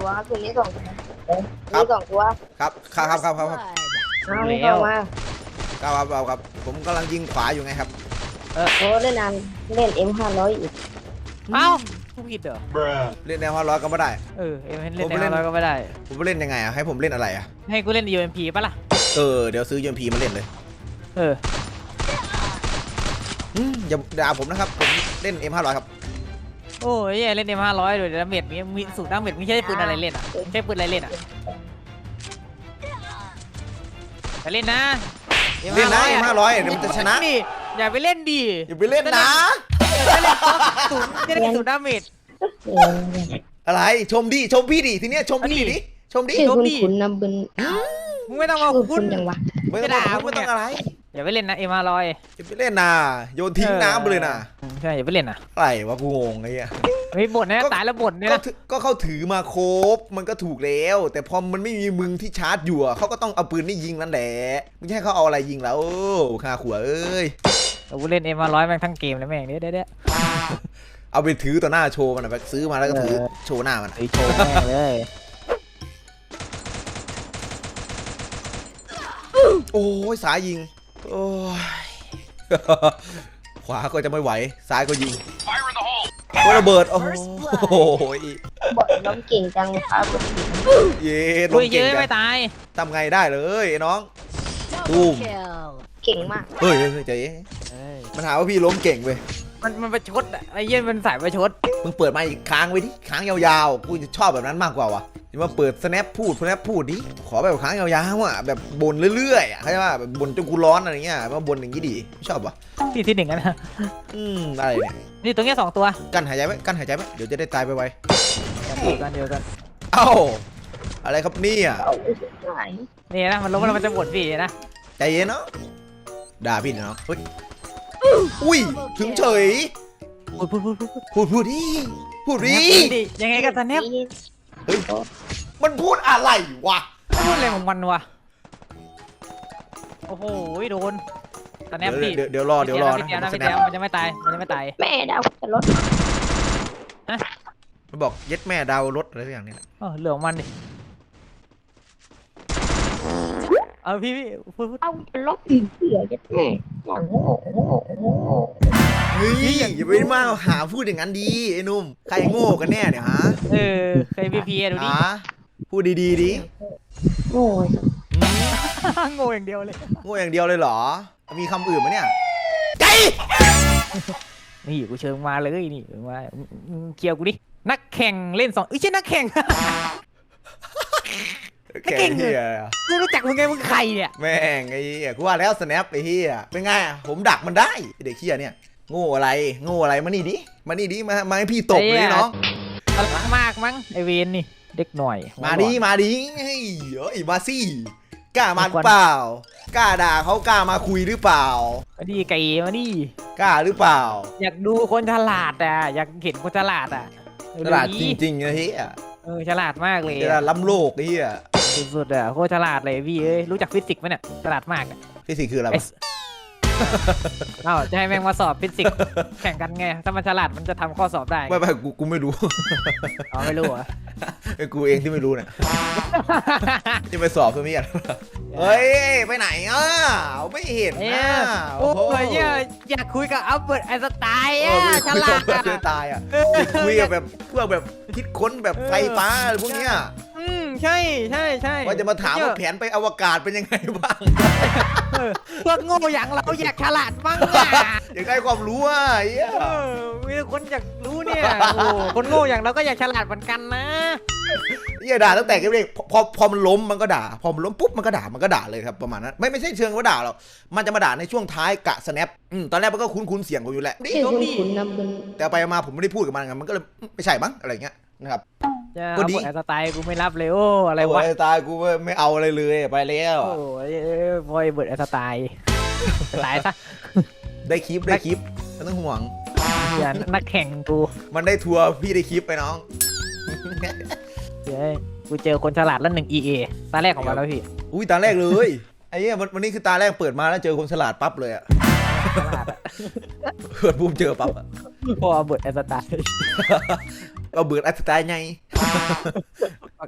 ตัวครับตัวนี้สองตัวนี่สองตัวครับครับครับครับครับครับเอาแล้วเข้ามาครับครับครับครับผมกำลังยิงขวาอยู่ไงครับ โอ้เล่นนานเล่น M ห้าร้อยอีกเอ้าผู้ผิดเหรอเล่นแนวฮอลร้อยก็ไม่ได้ เออเอ็มเล่นผมเล่แนนวร้อยก็ไม่ได้ ผมไปเล่นยังไงอะให้ผมเล่นอะไรอะให้กูเล่น UMP ปะล่ะ เออเดี๋ยวซื้อยูเอ็มพีมาเล่นเลยเออ อืมอย่าด่าผมนะครับผมเล่น M 5 0 0ครับ โอ้ยเล่นเอ็มห้าร้อยโดยดาเมจมีมีสูตรดาเมจไม่ใช่ปืนอะไรเล่นอะไม่ใช่ปืนอะไรเล่นอะอย่าเล่นนะ M500 เล่นนะ M อะ5 0 0เดี๋ยวมันจะชนะดิอย่าไปเล่นดิอย่าไปเล่นนะจะเล่นศูนย์จะเล่นศูนย์ดาเมจเอออะไรชมดิชมพี่ดิทีเนี้ยชมพี่อันนี้ดิชมดิชื่อโจมคุณดิขุนนำบึนมึงไม่ต้องมาชื่อพูคุดณยังวะไม่ไม่ต้อด่างไม่ต้องอะไร อย่าไปเล่นนะเอ็มห้าร้อยอย่าไปเล่นนะโยนทิ้งน้ำไปเลยนะใช่อย่าไปเล่นนะอะไรวะกูงงไอ้เหี้ยไม่บ่นนะก็ตายแล้วบ่นเนี่ยก็นะถือก็เขาถือมาครบมันก็ถูกแล้ว แต่พอมันไม่มีมึงที่ชาร์จอยู่อะเขาก็ต้องเอาปืนนี่ยิงนั่นแหละไม่ใช่เขาเอาอะไรยิงแล้วโอ้ข้าขวเอ้ยเราเล่นเอ็มห้าร้อยแม่งทั้งเกมเลยแม่งเดี๋ยวเดี๋ยวเดี๋ยวเอาไปถือต่อหน้าโชว์มันอะไปซื้อมาแล้วก็ถือเออโชว์หน้ามันอะไอโชว์แม่งเลยโอ้ยสายยิง โอ้ยขวาก็จะไม่ไหว ซ้ายก็ยิงโอ้ยระเบิด โอ้โหบอกน้องเก่งจังครับเย็ดลอุ้งยเยเก่งอะจัไม่งตายทำไงได้เลยไอ้น้องตูมเก่งมาก เฮ้ยเฮ้ยเฮ้ยใจเย็นเอ้ยมันหาว่าพี่ล้มเก่งเว้ยมันมันประชดอะไอ้เหี้ย็นมันสายประชด มึงเปิดมาอีกค้างไว้ดิค้างยาวๆ กูจะชอบแบบนั้นมากกว่าวะ อย่ามาเปิด snap พูด snap พูดดิขอแบบค้างยาวๆอะแบบบ่นเรื่อยๆอะเข้าใจป่ะแบบบ่นจนกูร้อนอะไรเงี้ยมาบ่นอย่างนี้ดิไม่ชอบวะที่ที่หนึ่งอะนะอืมอะไรเนี่ยนี่ตรงเนี้ยสองตัวกั้นหายใจไว้กั้นหายใจไว้เดี๋ยวจะได้ตายไปไวเดียวกันเดียวกันๆเอ้าอะไรครับเนี่ยเอาไปสุดไหนนี่นะมันล้มแล้วมันจะบ่นพี่นะใจเย็นเนาะด่าพี่เนาะเฮ้ยอุ้ยถึงเฉยพูดพูดพูดพูดพูดพูดพูดดิพูดดิดิยังไงกันตอนเนี้ย เฮ้ยมันพูดอะไรวะ พูดอะไรของมันวะ โอ้โหโดนตอนเนี้เดี๋ยยวพี่เดี๋ยวเดี๋ยวรอเดี๋ยวรอพี่นะเดียวนะมันพี่ snap เดียวมันจะไม่ตาย มันจะไม่ตาย แม่ดาวจะลดมันบอกเย็ดแม่ดาวรถอะไรสักอย่างเนี่ยเออเหลืองมันดิ เอาพี่พี่พูดพูดเอาจะลดอีกเสือจะแม่ อย่างโง่โง่โง่เฮ้ยอย่าไปมาหาพูดอย่างนั้นดีไอ้หนุ่มใครโง่กันแน่เนี่ยฮะเออเคยพีพีดูดิ ฮะพูดดีๆดิโง่อืมโง่อย่างเดียวเลย โง่อย่างเดียวเลยเหรอ มีคำอื่นไหมเนี่ยใจนี่กูเชิญมาเลยนี่มามึงเกี่ยวกูดิ นักแข่งเล่นสองเอ้ยใช่นักแข่ง แกเฮียกูรู้จักมึงไงมึงใครเนี่ยแม่งไอ้เหี้ยกูว่าแล้วสแนปไอ้เฮียเป็นไงอะผมดักมันได้ไอ้เด็กเฮียเนี่ยโง่อะไรโง่อะไรมานี่ดิมานี่ดิมามาให้พี่ตบเลยน้องรักมากมั้งไอเวนนี่เด็กหน่อย มาดิมาดิเฮ้ยเอ้ยมาสิกล้ามาหรือเปล่ากล้าด่าเขากล้ามาคุยหรือเปล่ามาดิไก่มาดิกล้าหรือเปล่า อยากดูคนฉลาดอะอยากเห็นคนฉลาดอะเออตลาดดูจดิริงๆนะเฮียเออฉลาดมากเลยตลาดล้ำโลกไอ้เฮีย สุดๆอะโคตรฉลาดเลยพี่เอ้ยรู้จักฟิสิกส์ไหมเนี่ยฉลาดมากอะฟิสิกส์คืออะไรไอ้วะ ส เอ้าจะให้แม่งมาสอบฟิสิกส์แข่งกันไงถ้ามันฉลาดมันจะทำข้อสอบได้ไม่ไม่กูกูไม่รู้ อ๋อไม่รู้เหรอ ไอ้กูเองที่ไม่รู้เนี่ย จะไปสอบเพื่อมีอะไรเฮ้ย ไปไหนอะไม่เห็นเอ้นะยโอ้โหยเนี่ยอยากคุยกับอัลเบิร์ตไอน์สไตน์เออะอฉลาดไม่อะเคยตายอะจะคุยกับแบบพวกแบบคิดค้นแบบไฟฟ้าอะไรพวกเนี้ยอืม ใช่ใช่ใช่ว่าจะมาถามว่าแผนไปอวกาศเป็นยังไงบ้าง เออพวกโง่อย่างเราอยากฉลาดบ้างอะอยากได้ความรู้อะไอ้เหี้ยเออมีคนอยากรู้เนี่ยโอ้คนโง่อย่างเราก็อยากฉลาดเหมือนกันนะ เหี้ยด่าตั้งแต่เด็กๆพอพอมันล้มมันก็ด่า พอมันล้มปุ๊บมันก็ด่ามันก็ด่าเลยครับประมาณนั้นไม่ไม่ใช่เชิงว่าด่าหรอกมันจะมาด่าในช่วงท้ายกะ snap อืมตอนแรกมันก็คุ้นๆเสียงผมอยู่แหละนี่ชื่อโดนคุณนี่ขุนนำบึนแต่ไปมาผมไม่ได้พูดกับมันไงมันก็เลยไม่ใช่มั้งอะไรเงี้ยนะครับ จะก็เอาดีบทไอน์สไตล์กูไม่รับเลยโอ้อะไรวะโยตายกูไม่ไม่เอาอะไรเลยไปแล้วโอ้ยบอยเบิร์ดไอน์สไตล์ตายซะได้คลิปได้คลิปไม่ต้องห่วงเหี้ยนักแข่งกู มันได้ทัวร์พี่ได้คลิปไปน้องเดี๋ยวกูเจอคนฉลาดแล้วหนึ่ง EA ตาแรกของมันแล้วพี่อุ้ยตาแรกเลยไอ้เนี้ยวันวันนี้คือตาแรกเปิดมาแล้วเจอคนฉลาดปั๊บเลยอะฉลาดอะเปิดบูมเจอปั๊บอะพอเบิร์ดไอน์สไตล์ก็เบิดอัศตายไง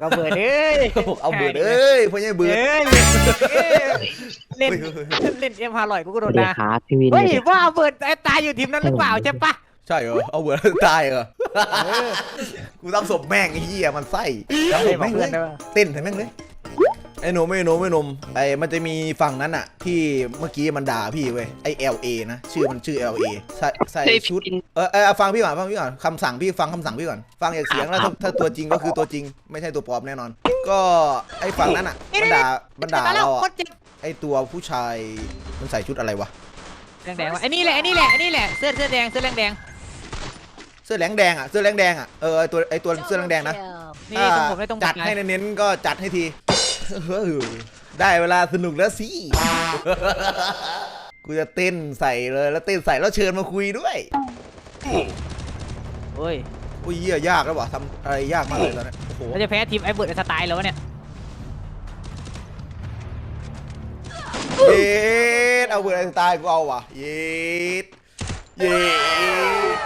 เอาเบิร์ดเอ้ยบอกเอาเบิร์ดเอ้ยพ่อใหญ่เบิร์ดเอ้ยเอ้ยเล่นเล่นเอ็มฮาลอยกูก็โดนดี๋ยด่าวครับพี่วินเฮ้ยว่าเอาเบิร์ดตายอยู่ทีมนั้นหรือเปล่าใช่ปะใช่เหรอเอาเบิร์ดตายเหรอกูทำศพแม่งไอ้เหี้ยมันไส้ทำศพแม่งเลยเต้นทำแม่งเลย ไอ้หนมไอ้หนมไอ้หนมไอ้มันจะมีฝั่งนั้นอะที่เมื่อกี้มันด่าพี่เว้ยไอ้ LA นะชื่อมันชื่อ LA ใส่ใส่ชุดเออเออฟังพี่ก่อนฟังพี่ก่อนคำสั่งพี่ฟังคำสั่งพี่ก่อนฟังจากเสียงแล้วถ้าถ้าตัวจริงก็คือตัวจริง ไม่ใช่ตัวปลอมแน่นอน ก็ไอ้ฝั่งนั้นอะมันด่ามันด่าเราโคอะตรเจ็บไอ้ตัวผู้ชายมันใส่ชุดอะไรวะแดงๆว่ะไอ้นี่แหละไอ้นี่แหละไอ้นี่แหละเสื้อเสื้อแดงเสื้อแดงแดงเสื้อแหลงแดงอะเสื้อแหลงแดงอะเออไอ้ตัวไอ้ตัวเสื้อแหลงแดงนะนี่ตรงผมไม่ตรงจัดให้เน้นๆก็จัดให้ทีเฮ้ย ได้เวลาสนุกแล้วสิ กูจะเต้นใส่เลยแล้วเต้นใส่แล้วเชิญมาคุยด้วยเฮ้ยอุ้ยเหี้ยยากแล้ววะทำอะไรยากมากเลยตอนนี้โอ้โหเราจะแพ้ทีมไอ้เบิร์ดไอ้สไตล์แล้ววะเนี่ยเย็ดเอาเบอร์ไอสไตล์กูเอาว่ะเย็ดเย็ด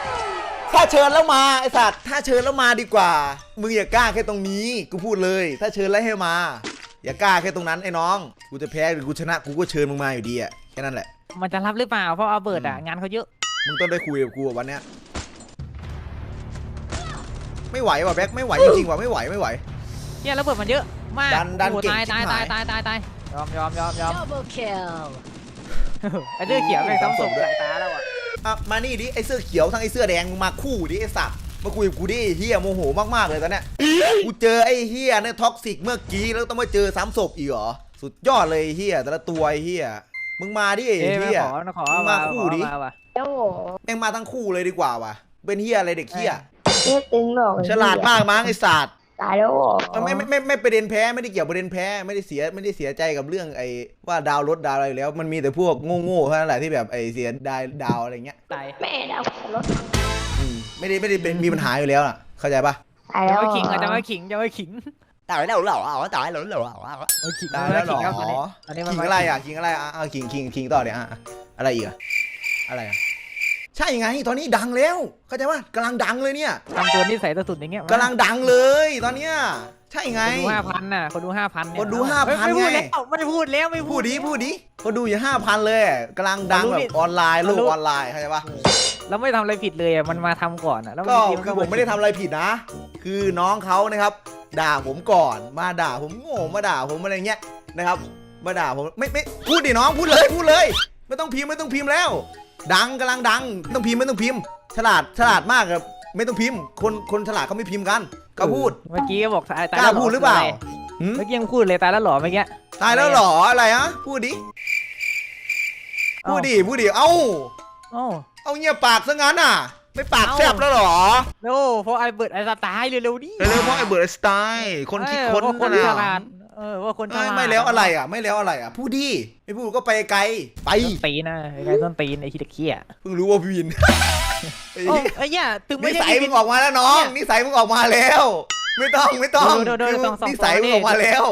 ถ้าเชิญแล้วมาไอสัตว์ถ้าเชิญแล้วมาดีกว่า มึงอย่ากล้าแค่ตรงนี้ กูพูดเลย ถ้าเชิญแล้วให้มา อย่ากล้าแค่ตรงนั้นไอ้น้อง กูจะแพ้หรือกูชนะกูก็เชิญมึงมาอยู่ดีอะแค่นั้นแหละ มันจะรับหรือเปล่าเพราะเอาเบิร์ดอะงานเขาเยอะ มึงต้องได้คุยกับกูอะวันเนี้ย ไม่ไหวว่ะแบ็คไม่ไหวจริงๆว่ะไม่ไหวไม่ไหวเนี่ยแล้วเบิร์ดมันเยอะมากดันดันโอ้โหเก่งตายชิตายบหาตาย ยตายตายตายยอมยอมยอมยอม Double kill. ไอ้เสื้อเขียวแม่งซ้ำศพสายตาแล้วอะ อะมานี่ดิไอเสื้อเขียวทั้งไอเสื้อแดงมึงมาคู่ดิไอสัตว์ มาคุยกับกูดิไอ้เฮียโมโหมากๆเลยตอนเนี้ยกูเจอไอเฮียเนี่ยท็อกซิกเมื่อกี้แล้วต้องมาเจอซ้ำศพอีกเหรอสุดยอดเลยไอ้เฮียแต่ละตัวไอเฮียมึงมาดิไอเอ้ยเฮีมายขอมาขอมึงมาคู่ดิขอมาว่ะโอ้โหแม่งมาทั้งคู่เลยดีกว่าว่ะเป็นเฮียอะไรเด็กเฮียเลือดตึงหรอกฉลาดมากมั้งไอสัตว์ตายแล้วเหรอเออไม่ไม่ไม่ไม่ประเด็นแพ้ไม่ได้เกี่ยวประเด็นแพ้ไม่ได้เสียไม่ได้เสียใจกับเรื่องไอ้ว่าดาวรถดาวอะไรอยู่แล้ว มันมีแต่พวกโง่ๆเท่านั้นแหละที่แบบไอ้เสียดาวดาวอะไรเงี้ยตายแม่ดาวรถอืม ไม่ได้ไม่ได้เป็นมีปัญหาอยู่แล้วน่ะเข้าใจปะตายจะแล้วไม่ขิงอะจะไม่ขิงจะไม่ขิง ตายแล้วเหรออ๋อตายแล้วเหรอไม่ขิงตายแล้วเหรไม่ขิงครับตอนนี้อตอนนี้มันขิงอะไรอะขิงอะไรอะอะขิงขิงขิงต่อเดี๋ยวอะอะอะไรอีกอะอะไรอะใช่ไงตอนนี้ดังแล้ว เข้าใจปะกำลังดังเลยเนี่ยทำตัวนิสัยตัวสุดอย่างเงี้ยกำลังดังเลยตอนเนี้ยใช่ไง คนดูห้าพันน่ะคนดูห้าพันคนดูไม่5,000ไม่พูดไง แล้วไม่พูดแล้วไม่พูดดิแล้วพูดดิเขาดูอยู่ห้าพันเลยกำลังดังรู้แบดิบออนไลน์โลกรู้ออนไลน์เข้าใจปะ แล้วไม่ทำอะไรผิดเลยอะมันมาทำก่อนอะแล้วก็บางทีนคือผมไม่ได้ทำอะไรผิดนะ คือน้องเขานะครับ ด่าผมก่อนมาด่าผมโง่มาด่าผมอะไรเงี้ยนะครับมาด่าผมไม่ไม่พูดดิน้องพูดเลยพูดเลย ไม่ต้องพิมพ์ไม่ต้องพิมพ์แล้ว ดังกำลังดังไม่ต้องพิมพ์ไม่ต้องพิมพ์ ฉลาดฉลาดมากครับไม่ต้องพิมพ์ คนคนฉลาดเขาไม่พิมพ์กันก็พูด เมื่อกี้ก็บอกตายตายกล้าแล้วพูดหรือเปล่าคืะไหืมเมื่อกี้ยังพูดเลยตายแล้วเหรอเมื่อกี้ ตายแล้วเหรออะไรฮะพูดดิ พูดดิพูดดิเอ้า โอ้ เอาเงียบปากซะงั้นอะ ไม่ปากแซบแล้วเหรอโหเพราะไอ้เบิร์ดไอ้สไตล์เร็วๆดิเร็วๆเพราะไอ้เบิร์ดสไตล์คนคิดค้นเออว่าคนน่ะฉลาดเออว่าคนฉเอ้ยลาดไม่แล้วอะไรอะ ไม่แล้วอะไรอะ พูดดิไม่พูดก็ไปไกลไปต้นตีนนะไอ้ไงต้นตีนไอ้คิดเคี้ยเพิ่งรู้ว่าพี่วินไอ้โอ้เหี้ยไอ้เหี้ยถึงไม่นิได้สัยมึงออกมาแล้วน้องนิสัยมึงออกมาแล้ว ไม่ต้องไม่ต้องดูดูดูคือส่องส่องนิสัยมึงออกมาแล้ว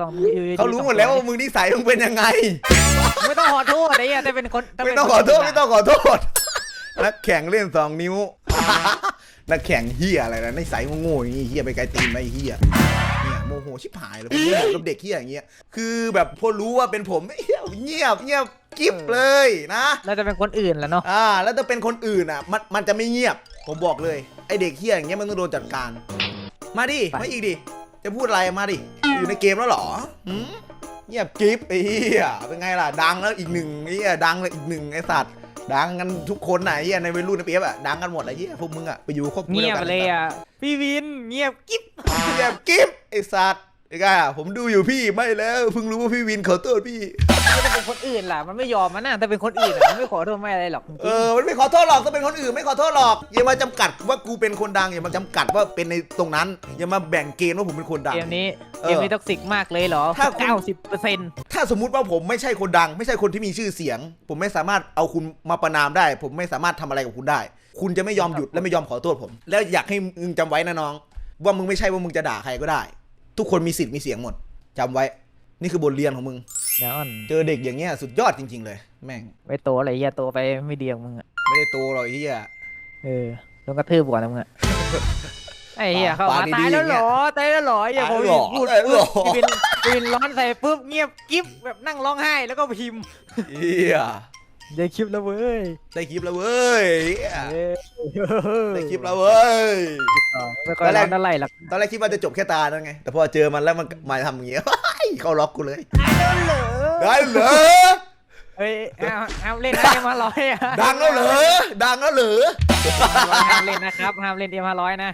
สองเขารู้หมดแล้วว่ามึงนิสัยมึงเป็นยังไง ไม่ต้องขอโทษไอ้เหี้ยแต่เป็นคนแต่ไม่เป็นต้องขอโทษไม่ต้องขอโทษ นักแข่งเล่นสองนิ้ว นักแข่งเฮียอะไรนะนิสัยโง่ๆอย่างงี้เฮียไปไกลตีนไปเฮียเนี่ยโมโหชิบหายเลยผมโมโหกับเด็กเฮียอย่างเงี้ยคือแบบพอรู้ว่าเป็นผมเหี้ยเงียบเงียบกิ๊บเลยนะเราจะเป็นคนอื่นแล้วเนาะ อ่า แล้วถ้าเป็นคนอื่นอะ มันมันจะไม่เงียบ ผมบอกเลย ไอเด็กเฮียอย่างเงี้ยมันต้องโดนจัดการ มาดิมาอีกดิ จะพูดอะไรมาดิ อยู่ในเกมแล้วเหรอหืมเงียบกิ๊บไอ้เหี้ยเป็นไงล่ะ ดังแล้วอีกหนึ่งไอ้เหี้ยดังเลยอีกหนึ่งไอ้สัตว์ ดังกันทุกคนไหนะไอ้เหี้ยในวัยรุ่นในเปียบอะดังกันหมดไอ้เหี้ยพวกมึงอะไปอยู่ครอบครัวเงีดียบกันเลยอะ พี่วินเงียบกิ๊บเงียบกิ๊บไอ้สัตว์ไอ้กาผมดูอยู่พี่ไม่แล้วเพิ่งรู้ว่าพี่วินขอโทษพี่มันจะ เป็นคนอื่นล่ะมันไม่ยอมมันน่ะแต่เป็นคนอื่นอะมันไม่ขอโทษไม่อะไรหรอกจริงๆ เออมันไม่ขอโทษหรอกถ้าเป็นคนอื่นไม่ขอโทษหรอกอย่ามาจำกัดว่ากูเป็นคนดังอย่ามาจำกัดว่าเป็นในตรงนั้น อย่ามาแบ่งเกณฑ์ว่าผมเป็นคนดัง เกมนี้เออเกมนี้ท็อกซิกมากเลยเหรอถ้าคุณ เก้าสิบเปอร์เซ็นต์ถ้าสมมุติว่าผมไม่ใช่คนดัง ไม่ใช่คนที่มีชื่อเสียง ผมไม่สามารถเอาคุณมาประนามได้ ผมไม่สามารถทำอะไรกับคุณได้ คุณจะไม่ยอมหยุดและไม่ยอมขอโทษผม แล้วอยากให้มึงจำไว้นะน้อง ว่ามึงไม่ใช่ว่ามึงจะด่าใครก็ได้ ทุกคนมีสิทธิ์มีเสียงหมดจำไว้ นี่คือบทเรียนของมึง เดี๋ยวก่อนเจอเด็กอย่างเงี้ยสุดยอดจริง ๆ เลย แม่งไปโตอะไรเหี้ยโตไปไม่ดีของมึงอะไม่ได้โตหรอกไอ้เฮีย เออโดนกระทืบก่อนนะมึงอะไอ้ไอ้เหี้ยเข้าปากมาดีตายๆแล้วเหรอย่างเงี้ยอตายแล้วเหรออย่าพอตายแล้วเหรอพูดตายแล้วเหรอ พี่วินพี่วินร้อนใส่ปุ๊บเงียบกิ๊บแบบนั่งร้องไห้แล้วก็พิมพ์เฮียได้คลิปแล้วเว้ยได้คลิปแล้วเว้ยเหี้ยเอ้ยได้คลิปแล้วเว้ย ไม่ค่อยร้อนอะไรหรอกตอนแรกคิดว่าจะจบแค่ตานั่นไง แต่พอเจอมันแล้วมันมาทำอย่างเงี้ย เข้าล็อกกูเลยได้แล้วเหรอ ได้เหรอ เฮ้ยเอาเอาเล่นนะเอ็มห้าร้อยอะดังแล้วเหรอ ดังแล้วเหรอห้ามเล่นนะครับห้ามเล่นเอ็มห้าร้อยนะ